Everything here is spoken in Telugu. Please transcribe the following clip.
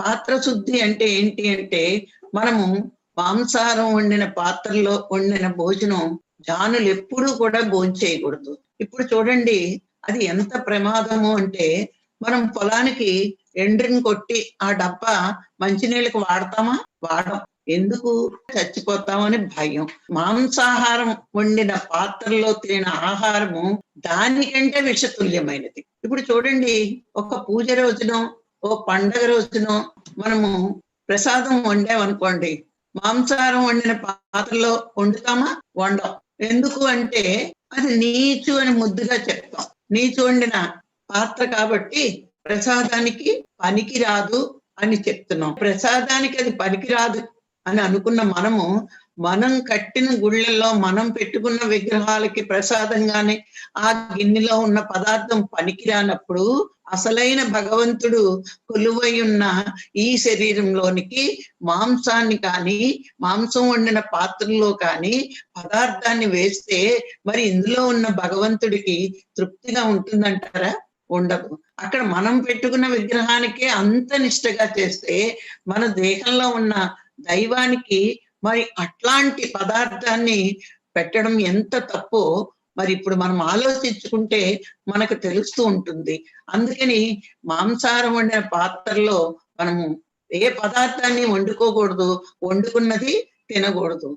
పాత్ర శుద్ధి అంటే ఏంటి అంటే మనము మాంసాహారం వండిన పాత్రలో వండిన భోజనం జానులు ఎప్పుడూ కూడా భోంచేయకూడదు. ఇప్పుడు చూడండి అది ఎంత ప్రమాదము అంటే మనం పొలానికి ఎండ్రిని కొట్టి ఆ డబ్బా మంచినీళ్ళకి వాడతామా? వాడం. ఎందుకు? చచ్చిపోతామని భయం. మాంసాహారం వండిన పాత్రలో తిన ఆహారము దానికంటే విషతుల్యమైనది. ఇప్పుడు చూడండి ఒక పూజ రోజున ఓ పండగ రోజున మనము ప్రసాదం వండామనుకోండి. మాంసాహారం వండిన పాత్రలో వండుతామా? వండం. ఎందుకు అంటే అది నీచు అని ముద్దుగా చెప్తాం. నీచు వండిన పాత్ర కాబట్టి ప్రసాదానికి పనికి రాదు అని చెప్తున్నాం. ప్రసాదానికి అది పనికి రాదు అని అనుకున్న మనము మనం కట్టిన గుళ్ళల్లో మనం పెట్టుకున్న విగ్రహాలకి ప్రసాదంగానే ఆ గిన్నెలో ఉన్న పదార్థం పనికి రానప్పుడు అసలైన భగవంతుడు కొలువయున్న ఈ శరీరంలోనికి మాంసాన్ని కానీ మాంసం వండిన పాత్రలో కానీ పదార్థాన్ని వేస్తే మరి ఇందులో ఉన్న భగవంతుడికి తృప్తిగా ఉంటుందంటారా? ఉండదు. అక్కడ మనం పెట్టుకున్న విగ్రహానికే అంత నిష్టగా చేస్తే మన దేహంలో ఉన్న దైవానికి మరి అట్లాంటి పదార్థాన్ని పెట్టడం ఎంత తప్పో మరి ఇప్పుడు మనం ఆలోచించుకుంటే మనకు తెలుస్తూ ఉంటుంది. అందుకని మాంసాహారం వండిన పాత్రలో మనము ఏ పదార్థాన్ని వండుకోకూడదు? వండుకున్నది తినకూడదు.